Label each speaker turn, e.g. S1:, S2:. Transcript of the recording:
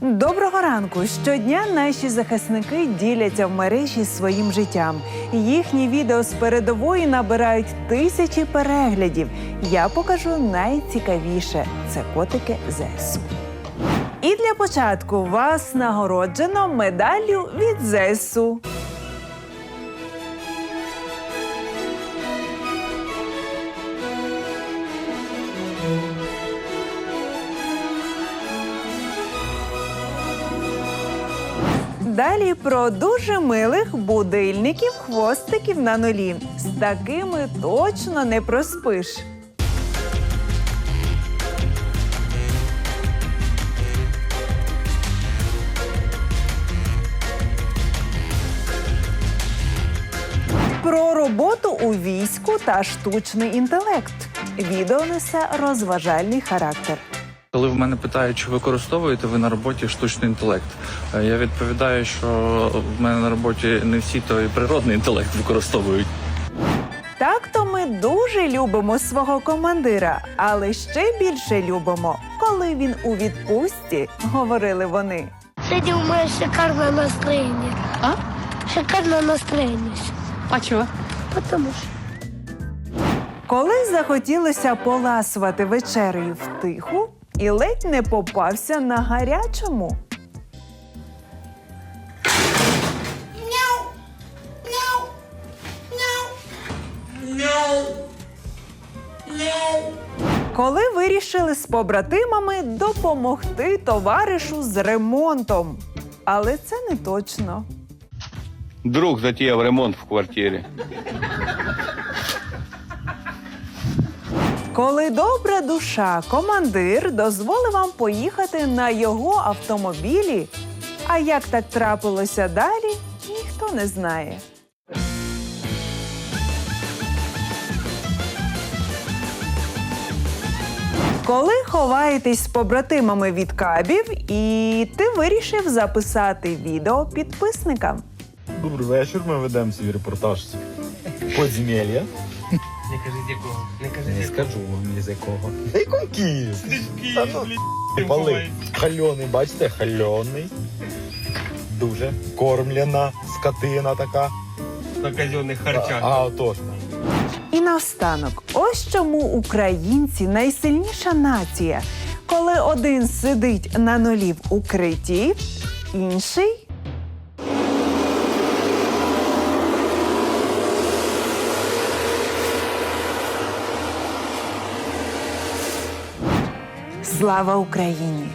S1: Доброго ранку! Щодня наші захисники діляться в мережі своїм життям. Їхні відео з передової набирають тисячі переглядів. Я покажу найцікавіше це котики ЗСУ. І для початку вас нагороджено медаллю від ЗСУ. Далі про дуже милих будильників хвостиків на нулі. З такими точно не проспиш. Про роботу у війську та штучний інтелект. Відео несе розважальний характер.
S2: Коли в мене питають, чи використовуєте ви на роботі штучний інтелект, е, я відповідаю, що в мене на роботі не всі той природний інтелект використовують.
S1: Так то ми дуже любимо свого командира, але ще більше любимо, коли він у відпустці, говорили вони.
S3: Сегодня у меня шикарное настроение.
S4: А?
S3: Шикарное настроение.
S4: А чого?
S3: Потому что
S1: Коли захотілося поласувати вечерею втиху і ледь не попався на гарячому. Коли вирішили з побратимами допомогти товаришу з ремонтом. Але це не точно.
S5: Друг затеяв ремонт в квартирі.
S1: Коли добра душа, командир дозволив вам поїхати на його автомобілі. А як так трапилося далі, ніхто не знає. Коли ховаєтесь з побратимами від кабів, і ти вирішив записати відео підписникам.
S6: Добрий вечір. Ми ведемо свій репортаж з подземелля.
S7: Не кажи з якого. Не кажи з
S6: Не
S7: якого.
S6: скажу вам ні з якого. Та Київ? Та ну, Пали. Хальоний, бачите, хальоний. Дуже кормлена скотина така.
S7: На казенних харчах.
S6: а отож.
S1: І наостанок, ось чому українці найсильніша нація. Коли один сидить на нулі в укритті, інший. Слава Україні!